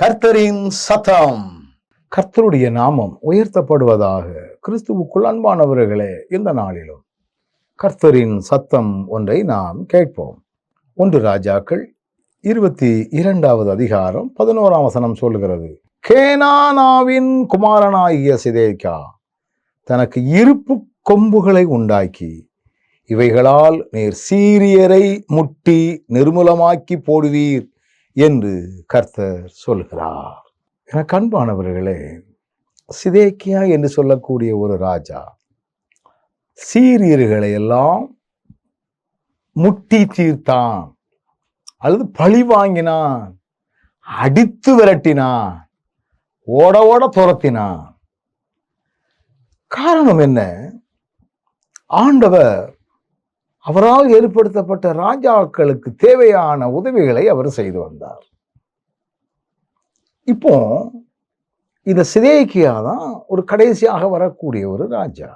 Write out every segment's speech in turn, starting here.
கர்த்தரின் சத்தம். கர்த்தருடைய நாமம் உயர்த்தப்படுவதாக கிறிஸ்துவுக்குள் அன்பானவர்களே இந்த நாளிலும் கர்த்தரின் சத்தம் ஒன்றை நாம் கேட்போம். ஒன்று ராஜாக்கள் இருபத்தி இரண்டாவது அதிகாரம் பதினோராம் வசனம் சொல்கிறது கேனானாவின் குமாரனாகிய சிதேக்கா தனக்கு இருப்பு கொம்புகளை உண்டாக்கி இவைகளால் நீர் சீரியரை முட்டி நிர்மூலமாக்கி போடுவீர். என்று கர்த்தர் சொல்கிறார் என கண்பானவர்களே சிதேக்கியா என்று சொல்லக்கூடிய ஒரு ராஜா சீரியர்களை எல்லாம் முட்டி தீர்த்தான் அல்லது பழி வாங்கினான் அடித்து விரட்டினான் ஓட ஓட துரத்தினான். காரணம் என்ன? ஆண்டவர் அவரால் ஏற்படுத்தப்பட்ட ராஜாக்களுக்கு தேவையான உதவிகளை அவர் செய்து வந்தார். இப்போ இந்த சிதேக்கியா தான் ஒரு கடைசியாக வரக்கூடிய ஒரு ராஜா.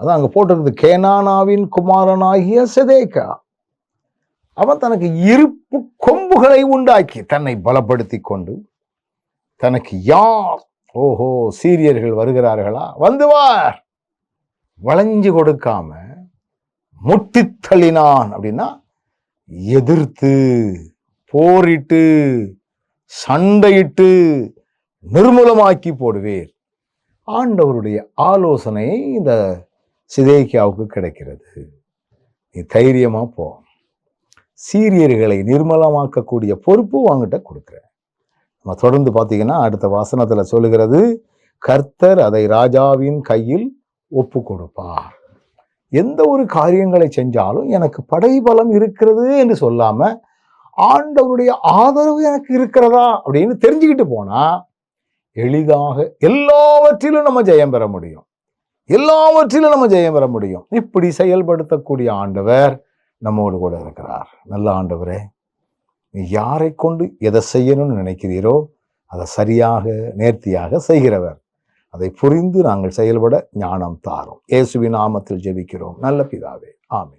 அதான் அங்கே போட்டிருக்குது கேனானாவின் குமாரனாகிய சிதேக்கா. அவன் தனக்கு இருப்பு கொம்புகளை உண்டாக்கி தன்னை பலப்படுத்தி கொண்டு தனக்கு யார் ஓஹோ சீரியர்கள் வருகிறார்களா? வந்து வார்! வளைஞ்சு கொடுக்காம முட்டித்தள்ளினான் அப்படின்னா எதிர்த்து போரிட்டு சண்டையிட்டு நிர்மூலமாக்கி போடுவேன் ஆண்டவருடைய ஆலோசனை இந்த சிதேக்கியாவுக்கு கிடைக்கிறது. நீ தைரியமாக போ. சீரியர்களை நிர்மலமாக்கக்கூடிய பொறுப்பு வாங்கிட்ட கொடுக்குறேன். நம்ம தொடர்ந்து பார்த்தீங்கன்னா அடுத்த வாசனத்தில் சொல்லுகிறது கர்த்தர் அதை ராஜாவின் கையில் ஒப்பு கொடுப்பார் எந்த ஒரு காரியங்களை செஞ்சாலும் எனக்கு படைபலம் இருக்கிறது என்று சொல்லாம ஆண்டவருடைய ஆதரவு எனக்கு இருக்கிறதா அப்படின்னு தெரிஞ்சுக்கிட்டு போனா எளிதாக எல்லாவற்றிலும் நம்ம ஜெயம் பெற முடியும். எல்லாவற்றிலும் நம்ம ஜெயம் பெற முடியும். இப்படி செயல்படுத்தக்கூடிய ஆண்டவர் நம்மோடு கூட இருக்கிறார். நல்ல ஆண்டவரே நீ யாரை கொண்டு எதை செய்யணும்னு நினைக்கிறீரோ அதை சரியாக நேர்த்தியாக செய்கிறவர். அதை புரிந்து நாங்கள் செயல்பட ஞானம் தாரும். இயேசுவின் நாமத்தில் ஜெபிக்கிறோம். நல்ல பிதாவே. ஆமே